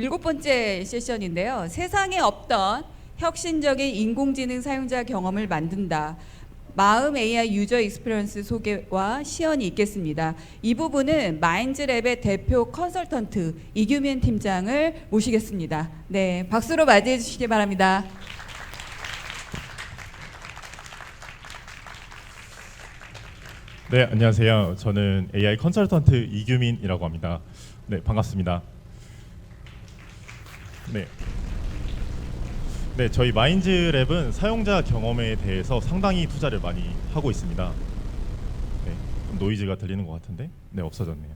일곱 번째 세션인데요. 세상에 없던 혁신적인 인공지능 사용자 경험을 만든다. 마음 AI 유저 익스피리언스 소개와 시연이 있겠습니다. 이 부분은 마인즈랩의 대표 컨설턴트 이규민 팀장을 모시겠습니다. 네, 박수로 맞이해 주시기 바랍니다. 네, 안녕하세요. 저는 AI 컨설턴트 이규민이라고 합니다. 네, 반갑습니다. 네. 네, 저희 마인즈 랩은 사용자 경험에 대해서 상당히 투자를 많이 하고 있습니다. 네, 좀 노이즈가 들리는 것 같은데, 네 없어졌네요.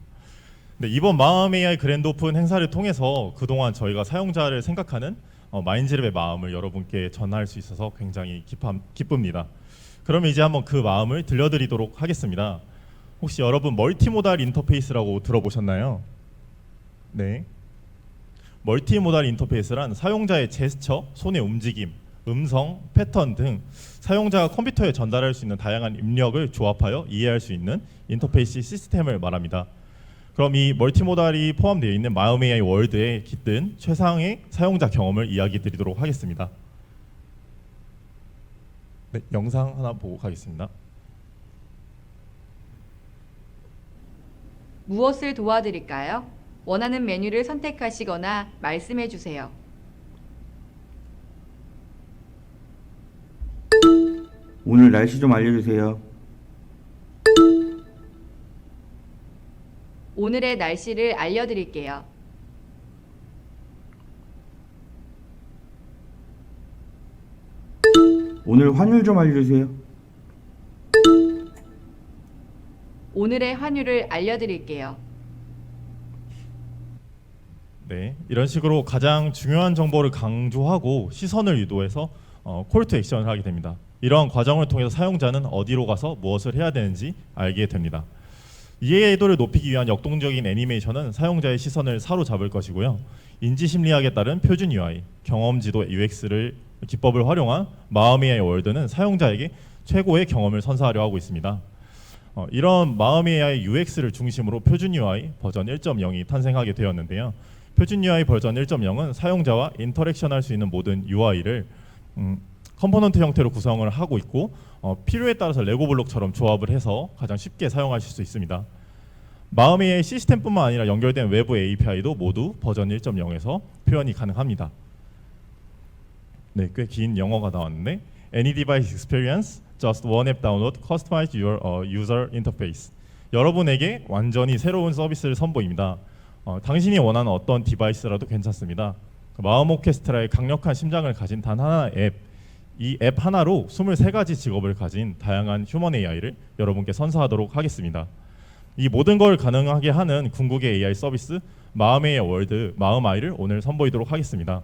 네, 이번 마음 AI 그랜드 오픈 행사를 통해서 그동안 저희가 사용자를 생각하는 어, 마인즈 랩의 마음을 여러분께 전할 수 있어서 굉장히 기쁨, 기쁩니다. 그러면 이제 한번 그 마음을 들려드리도록 하겠습니다. 혹시 여러분 멀티모달 인터페이스라고 들어보셨나요? 네. 멀티모달 인터페이스란 사용자의 제스처, 손의 움직임, 음성, 패턴 등 사용자가 컴퓨터에 전달할 수 있는 다양한 입력을 조합하여 이해할 수 있는 인터페이스 시스템을 말합니다. 그럼 이 멀티모달이 포함되어 있는 마음 AI 월드에 깃든 최상의 사용자 경험을 이야기 드리도록 하겠습니다. 네, 영상 하나 보고 가겠습니다. 무엇을 도와드릴까요? 원하는 메뉴를 선택하시거나 말씀해 주세요. 오늘 날씨 좀 알려주세요. 오늘의 날씨를 알려드릴게요. 오늘 환율 좀 알려주세요. 오늘의 환율을 알려드릴게요. 네, 이런 식으로 가장 중요한 정보를 강조하고 시선을 유도해서 어, 콜투 액션을 하게 됩니다. 이러한 과정을 통해서 사용자는 어디로 가서 무엇을 해야 되는지 알게 됩니다. 이해도를 높이기 위한 역동적인 애니메이션은 사용자의 시선을 사로잡을 것이고요. 인지 심리학에 따른 표준 UI, 경험 지도 UX를 기법을 활용한 마음의 월드는 사용자에게 최고의 경험을 선사하려 하고 있습니다. 어, 이런 마음의 UX를 중심으로 표준 UI 버전 1.0이 탄생하게 되었는데요. 표준 UI 버전 1.0은 사용자와 인터랙션할 수 있는 모든 UI를 음, 컴포넌트 형태로 구성을 하고 있고 어, 필요에 따라서 레고 블록처럼 조합을 해서 가장 쉽게 사용하실 수 있습니다. 마음의 시스템뿐만 아니라 연결된 외부 API도 모두 버전 1.0에서 표현이 가능합니다. 네, 꽤 긴 영어가 나왔는데 Any device experience, just one app download, customize your uh, user interface. 여러분에게 완전히 새로운 서비스를 선보입니다. 어, 당신이 원하는 어떤 디바이스라도 괜찮습니다. 그 마음 오케스트라의 강력한 심장을 가진 단 하나의 앱, 이 앱 하나로 23가지 직업을 가진 다양한 휴먼 AI를 여러분께 선사하도록 하겠습니다. 이 모든 걸 가능하게 하는 궁극의 AI 서비스 마음의 월드 마음 아이를 오늘 선보이도록 하겠습니다.